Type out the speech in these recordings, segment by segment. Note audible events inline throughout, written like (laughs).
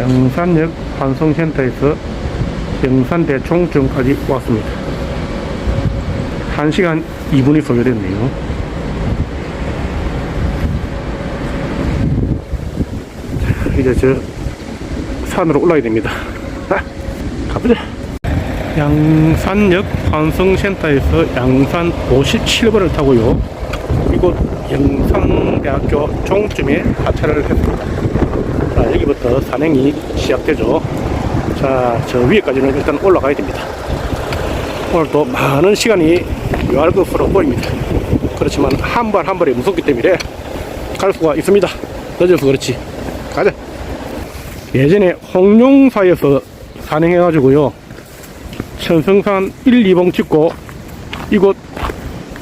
양산역 환송센터에서 영산 대 총점까지 왔습니다. 1시간 2분이 소요됐네요. 자, 이제 저 산으로 올라야 됩니다. 자, 가보자. 양산역 환송센터에서 양산 57번을 타고요. 이곳 영산대학교 종점에 하차를 했습니다. 자, 여기부터 산행이 시작되죠. 자, 저 위에까지는 일단 올라가야 됩니다. 오늘도 많은 시간이 요할 것으로 보입니다. 그렇지만 한 발 한 발이 무섭기 때문에 갈 수가 있습니다. 늦어서 그렇지. 가자. 예전에 홍룡사에서 산행해가지고요. 천성산 1, 2봉 찍고 이곳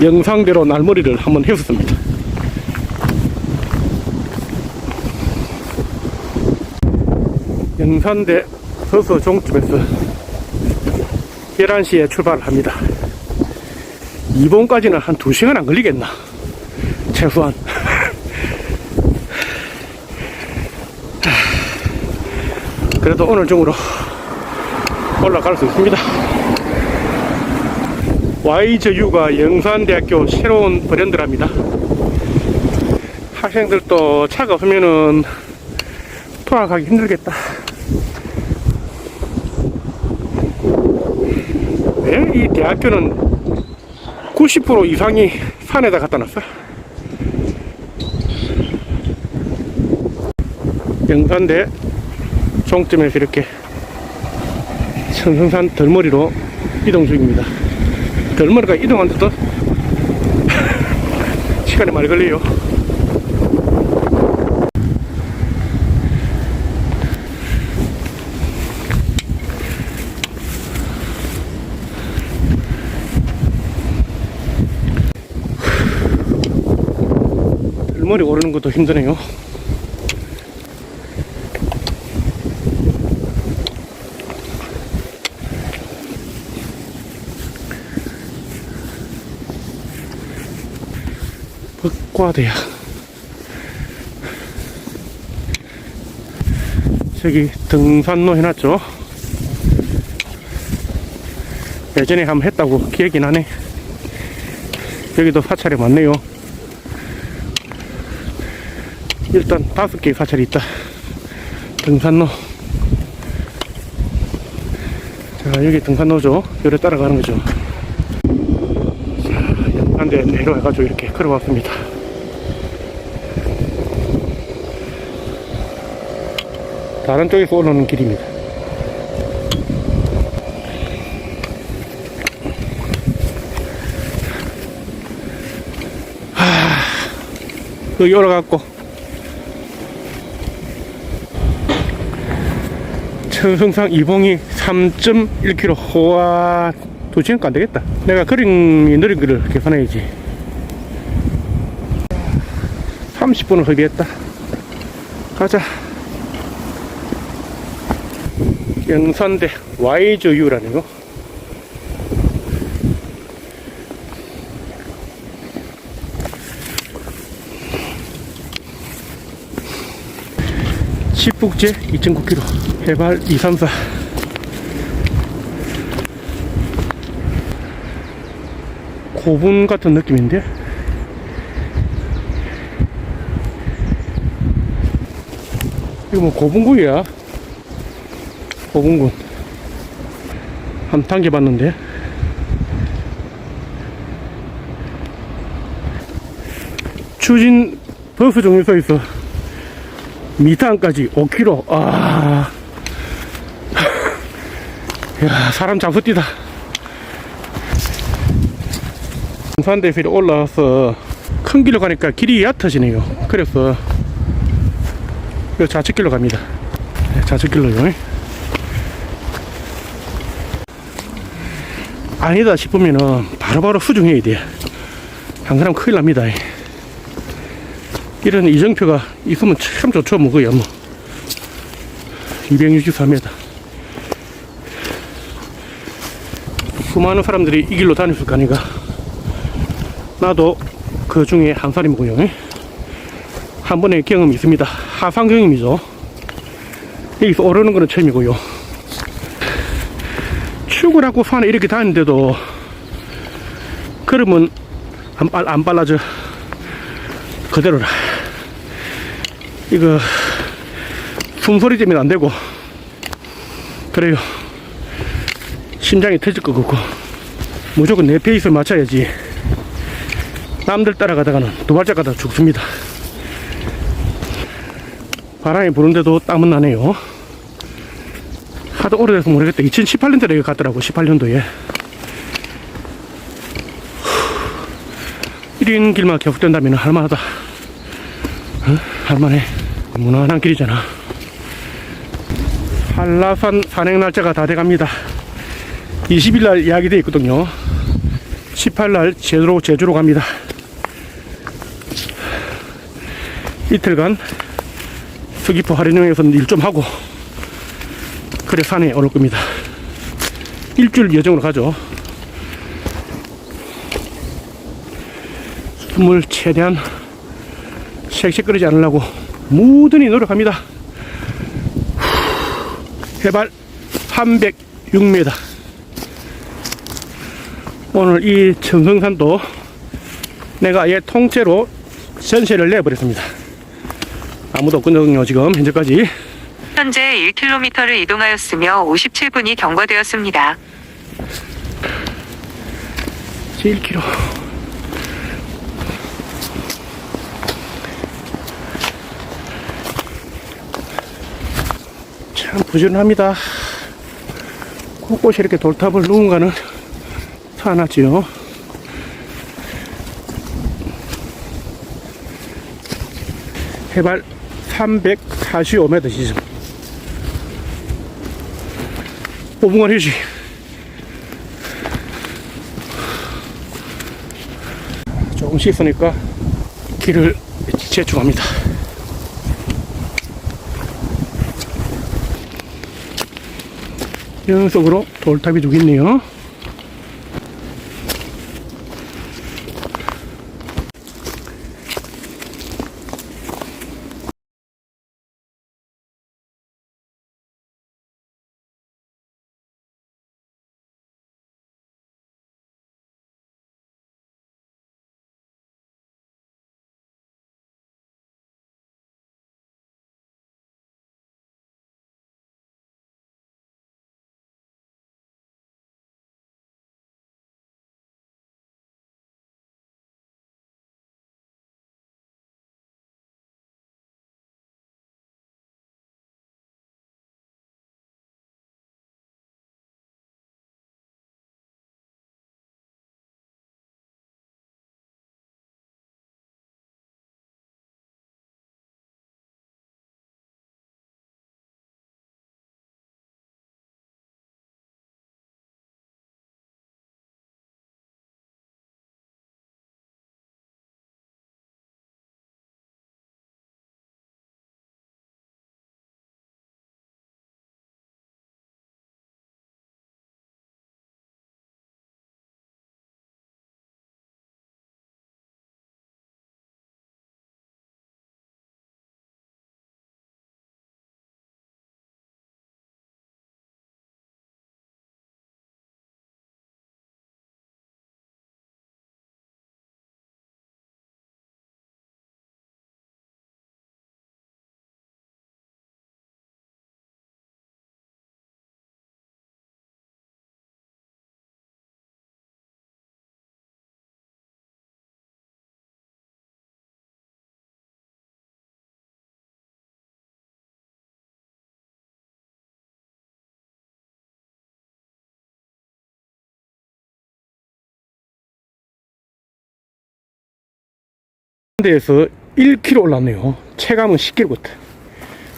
영상대로 날머리를 한번 했었습니다. 영산대 서서 종점에서 11시에 출발합니다. 2봉까지는 한 2시간 안 걸리겠나? 최소한. (laughs) 그래도 오늘 중으로 올라갈 수 있습니다. YJU가 영산대학교 새로운 브랜드랍니다. 학생들도 차가 없으면은 통학하기 힘들겠다. 왜이 대학교는 90% 이상이 산에다 갖다 놨어? 영산대 종점에서 이렇게 천성산 덜머리로 이동 중입니다. 덜머리가 이동하는데도 (laughs) 시간이 많이 걸려요. 덜머리 오르는 것도 힘드네요. 벚과대야. 저기 등산로 해놨죠. 예전에 한번 했다고 기억이 나네. 여기도 사찰이 많네요. 일단 다섯 개의 사찰이 있다. 등산로. 자, 여기 등산로죠. 요래 따라가는 거죠. 한대 내려와가지고 이렇게 걸어왔습니다. 다른 쪽에서 올라오는 길입니다. 하, 여기 올라갔고 천성상 이봉이 3.1km 와 2시간가 안 되겠다. 내가 그림이 느린 거를 계산해야지. 30분을 허비했다. 가자. 영산대 Y조유라는 거. 십북제 2.9km 해발 234 고분 같은 느낌인데? 이거 뭐 고분구이야? 고분군. 한 당겨봤는데. 추진 버스 정류소에서 미탄까지 5km 아 (laughs) 야, 사람 잡수 뛰다 산대에서 올라와서 큰 길로 가니까 길이 얕아지네요. 그래서 요 좌측길로 갑니다. 네, 좌측길로요. 아니다 싶으면은 바로바로 수정해야 돼. 안 그러면 큰일 납니다. 이런 이정표가 있으면 참 좋죠, 뭐 그야 뭐. 263m. 수많은 사람들이 이 길로 다녔을 거 아닌가. 나도 그 중에 한 살이고요. 한 번의 경험이 있습니다. 하상 경험이죠. 여기서 오르는 거는 처음이고요. 출근하고 산에 이렇게 다니는데도 그러면 안, 빨, 안 빨라져. 그대로라. 이거 숨소리 때문에 안 되고 그래요. 심장이 터질 것 같고 무조건 내 페이스를 맞춰야지. 남들 따라가다가는 두 발짝 가다 죽습니다. 바람이 부는데도 땀은 나네요. 하도 오래돼서 모르겠다. 2018년도에 여기 갔더라고, 18년도에. 1인 길만 계속된다면 할만하다. 어? 할만해. 무난한 길이잖아. 한라산 산행 날짜가 다 돼갑니다. 20일 날 예약이 돼 있거든요. 18일 날 제주로, 제주로 갑니다. 이틀간 서귀포 하련역에서는 일 좀 하고 그래 산에 오를 겁니다. 일주일 여정으로 가죠. 숨을 최대한 쉑쉑거리지 않으려고 무든히 노력합니다. 해발 306m. 오늘 이 청성산도 내가 아예 통째로 전세를 내버렸습니다. 아무도 없거든요, 지금, 현재까지. 현재 1km를 이동하였으며 57분이 경과되었습니다. 1km. 참 부지런합니다. 곳곳이 이렇게 돌탑을 누군가는 사놨지요. 해발 345m 지점. 5분간 휴식. 조금 씻으니까 길을 재촉합니다. 연속으로 돌탑이 두개 있네요. 데에서 1km 올랐네요. 체감은 10km 같아.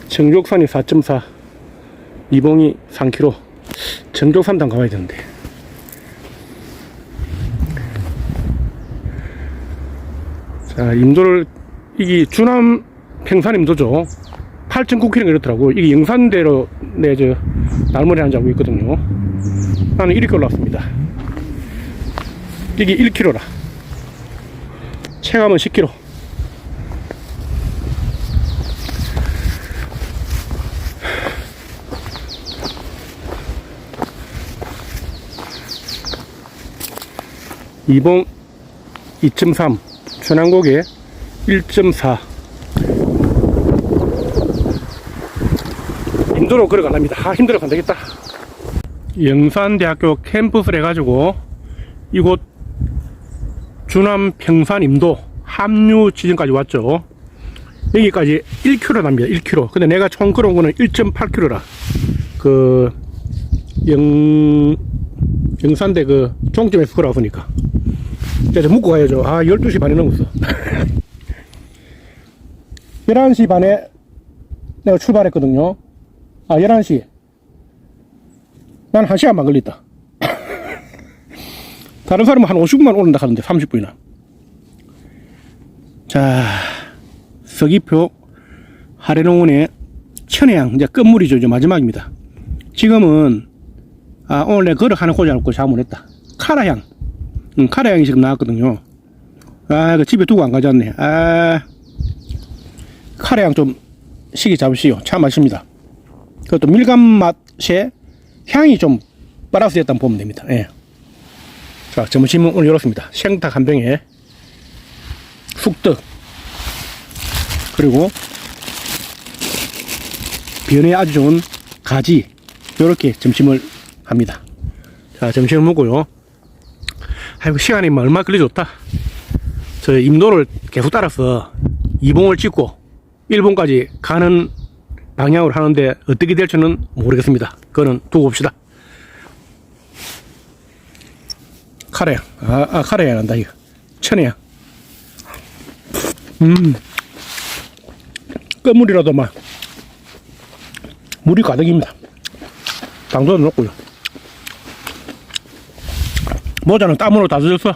정족산이 4.4, 이봉이 3km. 정족산당 가봐야 되는데. 자, 임도를, 이게 주남 평산 임도죠. 8.9km 이렇더라고. 이게 영산대로 내저 날머리 앉아고 있거든요. 나는 이렇게 올랐습니다. 이게 1km라. 체감은 10km. 이봉 2.3, 천안고개 1.4. 인도로 걸어가랍니다. 아, 힘들어 간다겠다. 영산대학교 캠퍼스를 해가지고 이곳 주남 평산 임도 합류 지점까지 왔죠. 여기까지 1km 납니다. 1km. 근데 내가 총 걸어온 거는 1.8km라. 그, 영, 영산대 그 종점에서 걸어왔으니까. 이제 묵고 가야죠. 아, 12시 반에 넘었어. (laughs) 11시 반에 내가 출발했거든요. 아, 11시. 난 1시간만 걸렸다. (laughs) 다른 사람은 한 50분만 오른다 하는데, 30분이나. 자, 서귀표 하래농원의 천혜향, 이제 끝물이죠. 이제 마지막입니다. 지금은, 아, 오늘 내가 걸어가는 고지 않고 잘못했다. 카라향. 음, 카라향이 지금 나왔거든요. 아, 그 집에 두고 안 가져왔네. 아, 카라향 좀 시기 잡으시오. 참 맛있습니다. 그것도 밀감 맛에 향이 좀 플러스 됐다고 보면 됩니다. 예. 자, 점심은 오늘 이렇습니다. 생닭 한 병에 쑥떡, 그리고 변에 아주 좋은 가지, 요렇게 점심을 합니다. 자, 점심을 먹고요. 아이고, 시간이 뭐 얼마 걸리 좋다. 저 임도를 계속 따라서 이봉을 찍고 일본까지 가는 방향으로 하는데 어떻게 될지는 모르겠습니다. 그거는 두고 봅시다. 카레야. 아, 아 카레야 난다, 이거. 천혜야. 음. 끝물이라도 막, 물이 가득입니다. 당도도 높고요. 모자는 땀으로 다 젖었어.